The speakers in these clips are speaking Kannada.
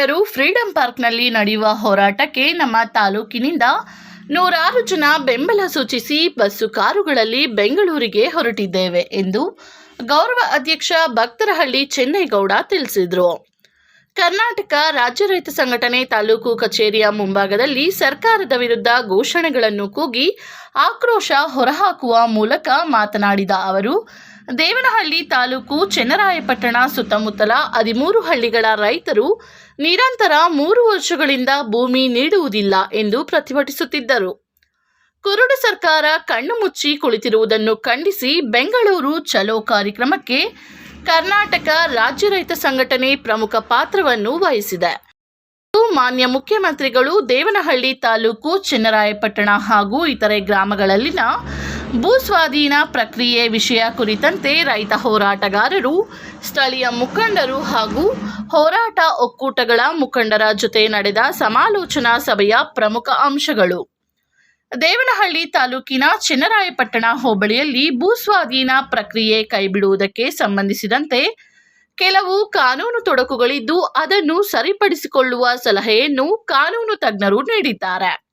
ಮುಖಂಡರು ಫ್ರೀಡಂ ಪಾರ್ಕ್ನಲ್ಲಿ ನಡೆಯುವ ಹೋರಾಟಕ್ಕೆ ನಮ್ಮ ತಾಲೂಕಿನಿಂದ ನೂರಾರು ಜನ ಬೆಂಬಲ ಸೂಚಿಸಿ ಬಸ್ಸು ಕಾರುಗಳಲ್ಲಿ ಬೆಂಗಳೂರಿಗೆ ಹೊರಟಿದ್ದೇವೆ ಎಂದು ಗೌರವ ಅಧ್ಯಕ್ಷ ಭಕ್ತರಹಳ್ಳಿ ಚೆನ್ನೈಗೌಡ ತಿಳಿಸಿದರು. ಕರ್ನಾಟಕ ರಾಜ್ಯ ರೈತ ಸಂಘಟನೆ ತಾಲೂಕು ಕಚೇರಿಯ ಮುಂಭಾಗದಲ್ಲಿ ಸರ್ಕಾರದ ವಿರುದ್ಧ ಘೋಷಣೆಗಳನ್ನು ಕೂಗಿ ಆಕ್ರೋಶ ಹೊರಹಾಕುವ ಮೂಲಕ ಮಾತನಾಡಿದ ಅವರು ದೇವನಹಳ್ಳಿ ತಾಲೂಕು ಚೆನ್ನರಾಯಪಟ್ಟಣ ಸುತ್ತಮುತ್ತಲ ಹದಿಮೂರು ಹಳ್ಳಿಗಳ ರೈತರು ನಿರಂತರ ಮೂರು ವರ್ಷಗಳಿಂದ ಭೂಮಿ ನೀಡುವುದಿಲ್ಲ ಎಂದು ಪ್ರತಿಭಟಿಸುತ್ತಿದ್ದರು. ಕುರುಡು ಸರ್ಕಾರ ಕಣ್ಣು ಮುಚ್ಚಿ ಕುಳಿತಿರುವುದನ್ನು ಖಂಡಿಸಿ ಬೆಂಗಳೂರು ಚಲೋ ಕಾರ್ಯಕ್ರಮಕ್ಕೆ ಕರ್ನಾಟಕ ರಾಜ್ಯ ರೈತ ಸಂಘಟನೆ ಪ್ರಮುಖ ಪಾತ್ರವನ್ನು ವಹಿಸಿದೆ. ಮಾನ್ಯ ಮುಖ್ಯಮಂತ್ರಿಗಳು ದೇವನಹಳ್ಳಿ ತಾಲೂಕು ಚೆನ್ನರಾಯಪಟ್ಟಣ ಹಾಗೂ ಇತರೆ ಗ್ರಾಮಗಳಲ್ಲಿನ ಭೂ ಸ್ವಾಧೀನ ಪ್ರಕ್ರಿಯೆ ವಿಷಯ ಕುರಿತಂತೆ ರೈತ ಹೋರಾಟಗಾರರು, ಸ್ಥಳೀಯ ಮುಖಂಡರು ಹಾಗೂ ಹೋರಾಟ ಒಕ್ಕೂಟಗಳ ಮುಖಂಡರ ಜೊತೆ ನಡೆದ ಸಮಾಲೋಚನಾ ಸಭೆಯ ಪ್ರಮುಖ ಅಂಶಗಳು. ದೇವನಹಳ್ಳಿ ತಾಲೂಕಿನ ಚೆನ್ನರಾಯಪಟ್ಟಣ ಹೋಬಳಿಯಲ್ಲಿ ಭೂಸ್ವಾಧೀನ ಪ್ರಕ್ರಿಯೆ ಕೈಬಿಡುವುದಕ್ಕೆ ಸಂಬಂಧಿಸಿದಂತೆ ಕೆಲವು ಕಾನೂನು ತೊಡಕುಗಳಿದ್ದು ಅದನ್ನು ಸರಿಪಡಿಸಿಕೊಳ್ಳುವ ಸಲಹೆಯನ್ನು ಕಾನೂನು ತಜ್ಞರು ನೀಡಿದ್ದಾರೆ.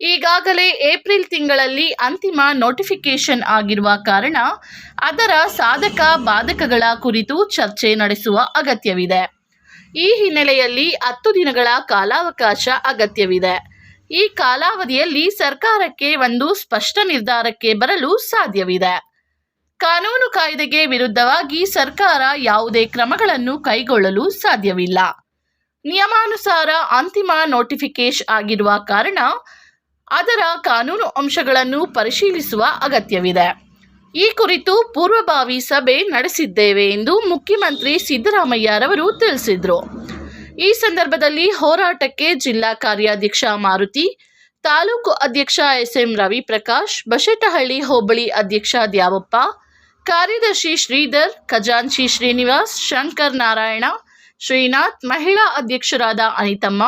ಈಗಾಗಲೇ ಏಪ್ರಿಲ್ ತಿಂಗಳಲ್ಲಿ ಅಂತಿಮ ನೋಟಿಫಿಕೇಶನ್ ಆಗಿರುವ ಕಾರಣ ಅದರ ಸಾಧಕ ಬಾಧಕಗಳ ಕುರಿತು ಚರ್ಚೆ ನಡೆಸುವ ಅಗತ್ಯವಿದೆ. ಈ ಹಿನ್ನೆಲೆಯಲ್ಲಿ ಹತ್ತು ದಿನಗಳ ಕಾಲಾವಕಾಶ ಅಗತ್ಯವಿದೆ. ಈ ಕಾಲಾವಧಿಯಲ್ಲಿ ಸರ್ಕಾರಕ್ಕೆ ಒಂದು ಸ್ಪಷ್ಟ ನಿರ್ಧಾರಕ್ಕೆ ಬರಲು ಸಾಧ್ಯವಿದೆ. ಕಾನೂನು ಕಾಯ್ದೆಗೆ ವಿರುದ್ಧವಾಗಿ ಸರ್ಕಾರ ಯಾವುದೇ ಕ್ರಮಗಳನ್ನು ಕೈಗೊಳ್ಳಲು ಸಾಧ್ಯವಿಲ್ಲ. ನಿಯಮಾನುಸಾರ ಅಂತಿಮ ನೋಟಿಫಿಕೇಶ್ ಆಗಿರುವ ಕಾರಣ ಅದರ ಕಾನೂನು ಅಂಶಗಳನ್ನು ಪರಿಶೀಲಿಸುವ ಅಗತ್ಯವಿದೆ. ಈ ಕುರಿತು ಪೂರ್ವಭಾವಿ ಸಭೆ ನಡೆಸಿದ್ದೇವೆ ಎಂದು ಮುಖ್ಯಮಂತ್ರಿ ಸಿದ್ದರಾಮಯ್ಯರವರು ತಿಳಿಸಿದರು. ಈ ಸಂದರ್ಭದಲ್ಲಿ ಹೋರಾಟಕ್ಕೆ ಜಿಲ್ಲಾ ಕಾರ್ಯಾಧ್ಯಕ್ಷ ಮಾರುತಿ, ತಾಲೂಕು ಅಧ್ಯಕ್ಷ S S M Raviprakash, Bashettahalli hobli ಅಧ್ಯಕ್ಷ ದ್ಯಾವಪ್ಪ, ಕಾರ್ಯದರ್ಶಿ ಶ್ರೀಧರ್, ಖಜಾಂಚಿ ಶ್ರೀನಿವಾಸ್, ಶಂಕರ್ ನಾರಾಯಣ, ಶ್ರೀನಾಥ್, ಮಹಿಳಾ ಅಧ್ಯಕ್ಷರಾದ ಅನಿತಮ್ಮ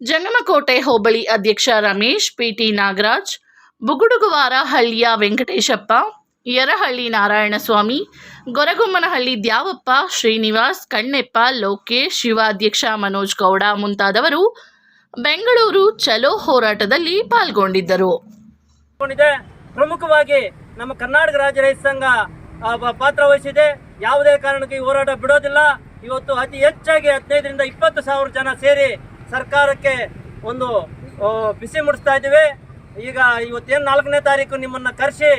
ಜಂಗಮಕೋಟೆ ಹೋಬಳಿ ಅಧ್ಯಕ್ಷ ರಮೇಶ್, ಪಿಟಿ ನಾಗರಾಜ್, ಬುಗುಡುಗುವಾರ ಹಳ್ಳಿಯ ವೆಂಕಟೇಶಪ್ಪ, ಯರಹಳ್ಳಿ ನಾರಾಯಣಸ್ವಾಮಿ, ಗೊರಗುಮ್ಮನಹಳ್ಳಿ ದ್ಯಾವಪ್ಪ, ಶ್ರೀನಿವಾಸ್, ಕಣ್ಣೆಪ್ಪ, ಲೋಕೇಶ್, ಶಿವಾಧ್ಯಕ್ಷ ಮನೋಜ್ ಗೌಡ ಮುಂತಾದವರು ಬೆಂಗಳೂರು ಚಲೋ ಹೋರಾಟದಲ್ಲಿ ಪಾಲ್ಗೊಂಡಿದ್ದರು. ಪ್ರಮುಖವಾಗಿ ನಮ್ಮ ಕರ್ನಾಟಕ ರಾಜ್ಯ ರೈತ ಸಂಘ ಪಾತ್ರ ವಹಿಸಿದೆ. ಯಾವುದೇ ಕಾರಣಕ್ಕೆ ಹೋರಾಟ ಬಿಡೋದಿಲ್ಲ. ಇವತ್ತು ಅತಿ ಹೆಚ್ಚಾಗಿ ಹದಿನೈದರಿಂದ ಇಪ್ಪತ್ತು ಸಾವಿರ ಜನ ಸೇರಿ ಸರ್ಕಾರಕ್ಕೆ ಒಂದು ಬಿಸಿ ಮುಡಿಸ್ತಾ ಇದ್ದೀವಿ. ಈಗ ಇವತ್ತೇನು ನಾಲ್ಕನೇ ತಾರೀಕು ನಿಮ್ಮನ್ನ ಕರೆಸಿ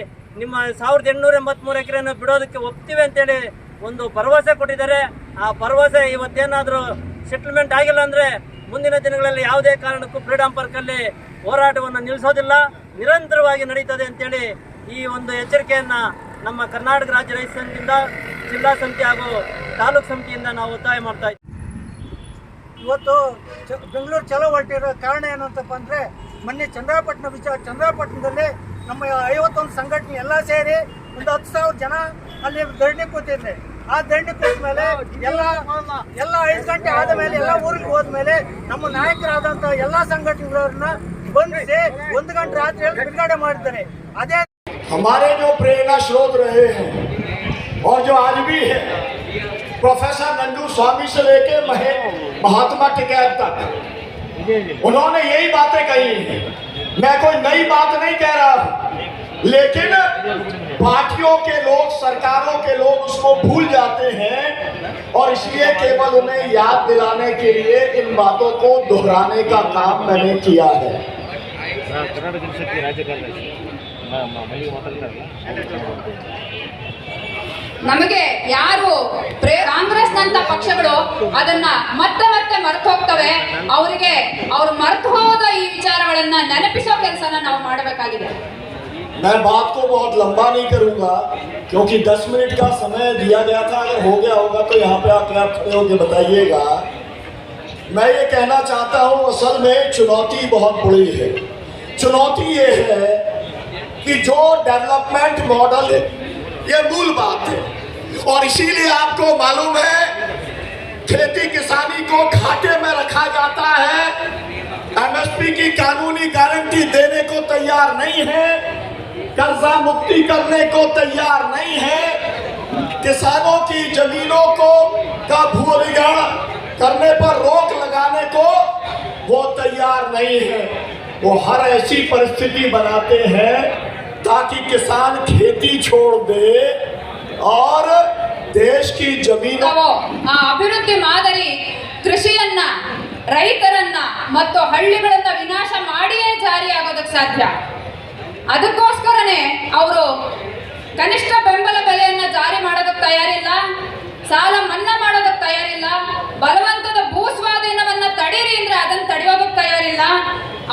ನಿಮ್ಮ ಸಾವಿರದ ಎಂಟುನೂರ ಎಂಬತ್ತ್ಮೂರು ಎಕರೆಯನ್ನು ಬಿಡೋದಕ್ಕೆ ಒಪ್ತೀವಿ ಅಂತೇಳಿ ಒಂದು ಭರವಸೆ ಕೊಟ್ಟಿದ್ದಾರೆ. ಆ ಭರವಸೆ ಇವತ್ತೇನಾದರೂ ಸೆಟ್ಲ್ಮೆಂಟ್ ಆಗಿಲ್ಲ ಅಂದರೆ ಮುಂದಿನ ದಿನಗಳಲ್ಲಿ ಯಾವುದೇ ಕಾರಣಕ್ಕೂ ಫ್ರೀಡಮ್ ಪಾರ್ಕಲ್ಲಿ ಹೋರಾಟವನ್ನು ನಿಲ್ಲಿಸೋದಿಲ್ಲ. ನಿರಂತರವಾಗಿ ನಡೀತದೆ ಅಂತೇಳಿ ಈ ಒಂದು ಎಚ್ಚರಿಕೆಯನ್ನು ನಮ್ಮ ಕರ್ನಾಟಕ ರಾಜ್ಯ ರೈತ ಸಂಘದಿಂದ ಜಿಲ್ಲಾ ಸಮಿತಿ ಹಾಗೂ ತಾಲೂಕು ಸಮಿತಿಯಿಂದ ನಾವು ಒತ್ತಾಯ ಮಾಡ್ತಾ ಇದ್ದೀವಿ ಇವತ್ತು ಚ- ಬೆಂಗಳೂರು ಚಲೋ ಹೊರಟಿರೋ ಕಾರಣ ಏನಂತಪ್ಪ ಅಂದರೆ ಮೊನ್ನೆ ಚಂದ್ರಪಟ್ಟಣ ವಿಚಾರ ಚಂದ್ರಪಟ್ಟಣದಲ್ಲಿ ನಮ್ಮ ಐವತ್ತೊಂದು ಸಂಘಟನೆ ಎಲ್ಲ ಸೇರಿ ಒಂದು ಹತ್ತು ಸಾವಿರ ಜನ ಅಲ್ಲಿ ಧರಣಿ ಕೂತಿದ್ದೆ ಆ ಧರಣಿ ಕೂತ ಮೇಲೆ ಎಲ್ಲ ಎಲ್ಲ ಐದು ಗಂಟೆ ಆದ ಮೇಲೆ ಎಲ್ಲ ಊರಿಗೆ ಹೋದ್ಮೇಲೆ ನಮ್ಮ ನಾಯಕರಾದಂಥ ಎಲ್ಲ ಸಂಘಟನೆಗಳನ್ನ ಬಂಧಿಸಿ ಒಂದು ಗಂಟೆ ರಾತ್ರಿಯಲ್ಲಿ ಬಿಡುಗಡೆ ಮಾಡಿದ್ದಾರೆ ಅದೇ हमारे जो प्रेरणा स्रोत रहे हैं और जो आज भी है प्रोफेसर नंदू स्वामी से लेके महे महात्मा टिकैत तक। उन्होंने यही बातें कही मैं कोई नई बात नहीं कह रहा हूँ। लेकिन पार्टियों के लोग, सरकारों के लोग उसको भूल जाते हैं और इसलिए केवल उन्हें याद दिलाने के लिए इन बातों को दोहराने का काम मैंने किया है। कर्नाटक ನಮಗೆ ಯಾರು ಪ್ರೇ- ಕಾಂಗ್ರೆಸ್ನಂತ ಪಕ್ಷಗಳು ಅದನ್ನ ಮತ್ತೆ ಮತ್ತೆ ಮರೆತು ಹೋಗ್ತವೆ ಅವರಿಗೆ ಅವ್ರು ಮರೆತು ಹೋದ ಈ ವಿಚಾರಗಳನ್ನ ನೆನಪಿಸೋ ಕೆಲಸನ ನಾವು ಮಾಡಬೇಕಾಗಿದೆ मैं बात को बहुत लंबा नहीं करूंगा क्योंकि 10 मिनट का समय दिया गया था अगर हो गया होगा तो यहाँ पे आके आप खड़े होकर बताइएगा मैं ये कहना चाहता हूँ असल में चुनौती बहुत बड़ी है चुनौती ये है कि जो डेवलपमेंट मॉडल है ये मूल बात है। और इसीलिए आपको मालूम है, खेती किसानी को घाटे में रखा जाता है। एमएसपी की कानूनी गारंटी देने को तैयार नहीं है, कर्जा मुक्ति करने को तैयार नहीं है। किसानों की जमीनों को का भू अधिग्रहण करने पर रोक लगाने को वो तैयार नहीं है। वो हर ऐसी परिस्थिति बनाते हैं ताकि किसान खेती छोड़ दे और देश की जमीनों ನಾವು ಆ ಅಭಿವೃದ್ಧಿ ಮಾದರಿ ಕೃಷಿಯನ್ನ ರೈತರನ್ನ ಮತ್ತು ಹಳ್ಳಿಗಳನ್ನ ವಿನಾಶ ಮಾಡಿಯೇ ಜಾರಿಯಾಗೋದಕ್ಕೆ ಸಾಧ್ಯ ಅದಕ್ಕೋಸ್ಕರನೇ ಅವರು ಕನಿಷ್ಠ ಬೆಂಬಲ ಬೆಲೆಯನ್ನ ಜಾರಿ ಮಾಡೋದಕ್ಕೆ ತಯಾರಿಲ್ಲ ಸಾಲ ಮನ್ನಾ ಮಾಡೋದಕ್ಕೆ ತಯಾರಿಲ್ಲ ಬಲವಂತದ ಭೂ ಸ್ವಾಧೀನವನ್ನ ತಡೀರಿ ಅಂದ್ರೆ ಅದನ್ನ ತಡೆಯೋದಕ್ಕೆ ತಯಾರಿಲ್ಲ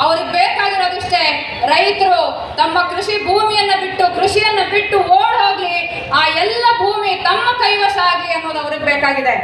ಅವ್ರಿಗೆ ಬೇಕಾಗಿರೋದಿಷ್ಟೇ ರೈತರು ತಮ್ಮ ಕೃಷಿ ಭೂಮಿಯನ್ನು ಬಿಟ್ಟು ಕೃಷಿಯನ್ನು ಬಿಟ್ಟು ಓಡ್ ಆ ಎಲ್ಲ ಭೂಮಿ ತಮ್ಮ ಕೈವಶ ಆಗಿ ಅನ್ನೋದು ಅವ್ರಿಗೆ ಬೇಕಾಗಿದೆ.